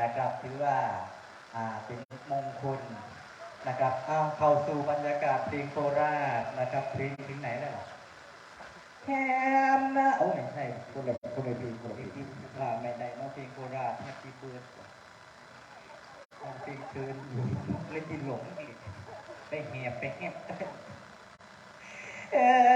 นะครับถือว่าอ่าเป็นมงคลนะครับเอาเข้าสู่บรรยากาศเพลงโคราชนะครับเพลงถึงไหนแล้วแคมนะโอ้ไม่ใช่คนละคนละเพลงคนละเพลงที่อ่าไม่ได้เน้องเพลงโคราชแฮปปี้เบิร์ดเพลงเชิญอยู่เล่นที่หลงอีกไปแหบไปแหบเออ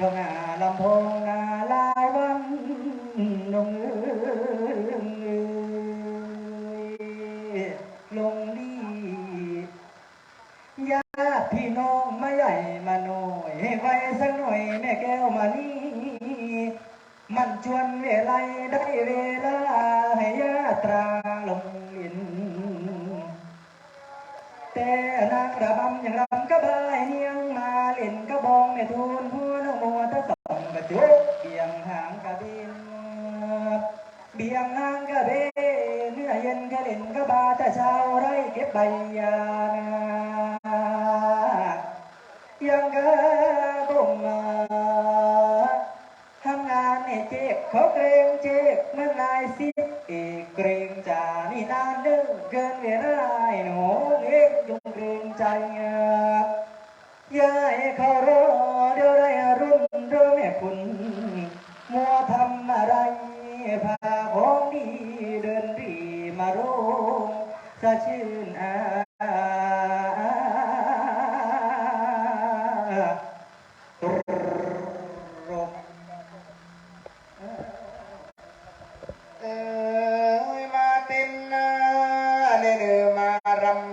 ดงอาลำโพงนาลายวันลงเอยลงดีญาติพี่น้องมาใหญ่มาหน่อยให้ไว้สักหน่อยแม่แก้วมานี่มันชวนเวลาได้เวลาให้ยาตราลงลินแต่นางระบำยังรำกรา องในทูลหัวน้องมัวตะสองกระจุกเบียงหางกระบินเบียงหางกระเบเนื้อเย็นกระเล่นกระบาแต่เช้าไรเก็บใบยานายังกระบ่งมาทำงานเนี่ยเจ๊กเขาเกรงเจ๊กเมื่อนายสิเอกเกรง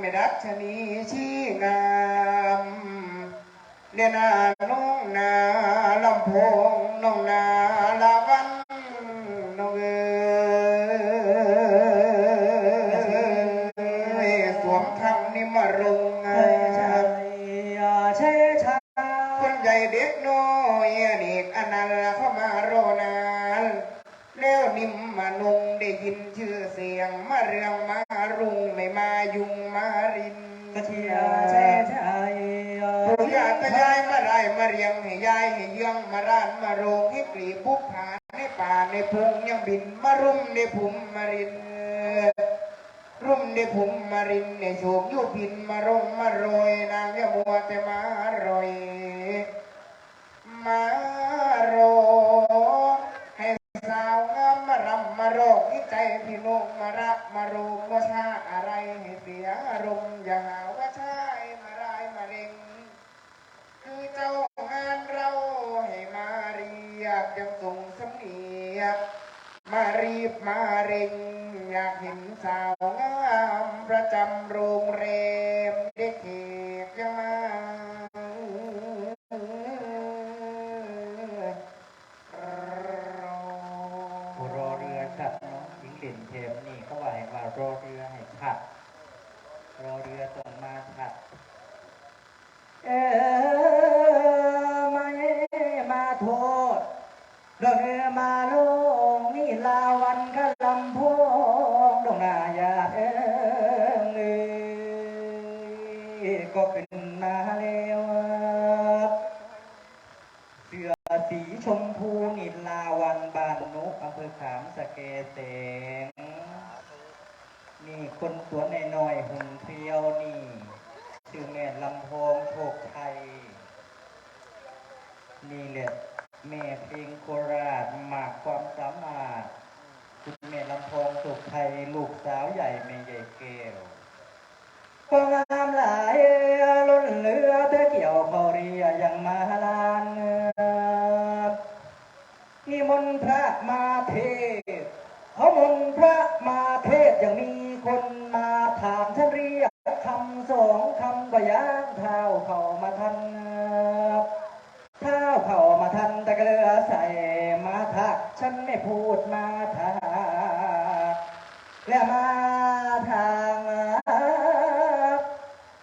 ม่ดัชนีชี้งามเนนาน้องนาลำพงน้องนาลา อ้ยสวมคำนี่มารงงาใช่มใช่ใช่คนใหญ่เด็กน้อยเด็กอนันต์เข้ามารอนานแล้วนิ่มมานุงได้ยินชื่อเสียงมาเรืองมารุงไม่มายุงมารินกระเทียใช่ใช่ปู่ย่าตายายมาไล่มาเรียงให้ยายให้เยืองมาร้านมาโรงให้ปลีบุกผานในป่าในพงยังบินมารุมในภูมิมาริน รุ่มในภูมิมารินในโฉกยุพินมารงมาโรยนางยะมัวแต่มารอย มาโรให้สาวงามมารำมาโรกที่ใจพี่นกมารักมาโรกว่าชาอะไรให้เสียอารมณ์อย่าหาว่าชายมารายมาเร็งคือเจ้างานเราให้มาเรียกยังส่งสำเนียกมารีบมาเร่งอยากเห็นสาวงาม จำโรงแรมเด็กเขกยังมาผู้รเรือชัดเนาะหญิงเหรียญเทมนี่เขาว่าให้ว่าโรเรือให้ชัดโรเรือต้องมาชัดเออไมาเอมาโทษดอกเรือมาลงนี่ลาวันกะลำโพงดงนายาเอ้ย ก็ขึ้นมาแล้วเสื้อสีชมพูนิลาวันบานนกอำเภอขามสะเกเตงนี่คนสวนในน้อยหุ่นเพียวนี่ชื่อแม่ลำโพงโชคชัยนี่แหละแม่เพลงโคราชมากความสามารถคุณแม่ลำโพงโชคชัยลูกสาวใหญ่แม่ใหญ่แก้ว ก็งามหลายล้นเหลือแต่เกี่ยวเขาเรียยังมาลานนิมนต์พระมาเทศเขามนพระมาเทศยังมีคนมาถามท่านเรียกคำสองคำก็ย่างเท้าเข้ามาทันเท้าเข้ามาทันแต่ก็เหลือใส่มาทักฉันไม่พูดมา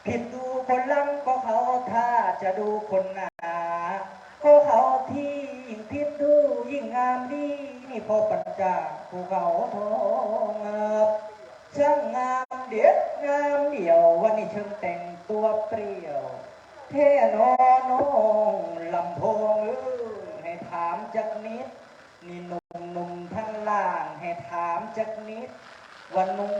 ผิดดูคนหลังก็เขาถ้าจะดูคนหน้าก็เขาที่ยิ่งผิดดูยิ่งงามดีนี่พอปัญจาภูเขาทองช่างงามเด็ดงามเดี่ยววันนี้เชิงแต่งตัวเปรี้ยวเทนอน้องลำโพงเออให้ถามจักนิดนี่หนุ่มหนุ่มทั้งล่างให้ถามจักนิดวันนุ่ง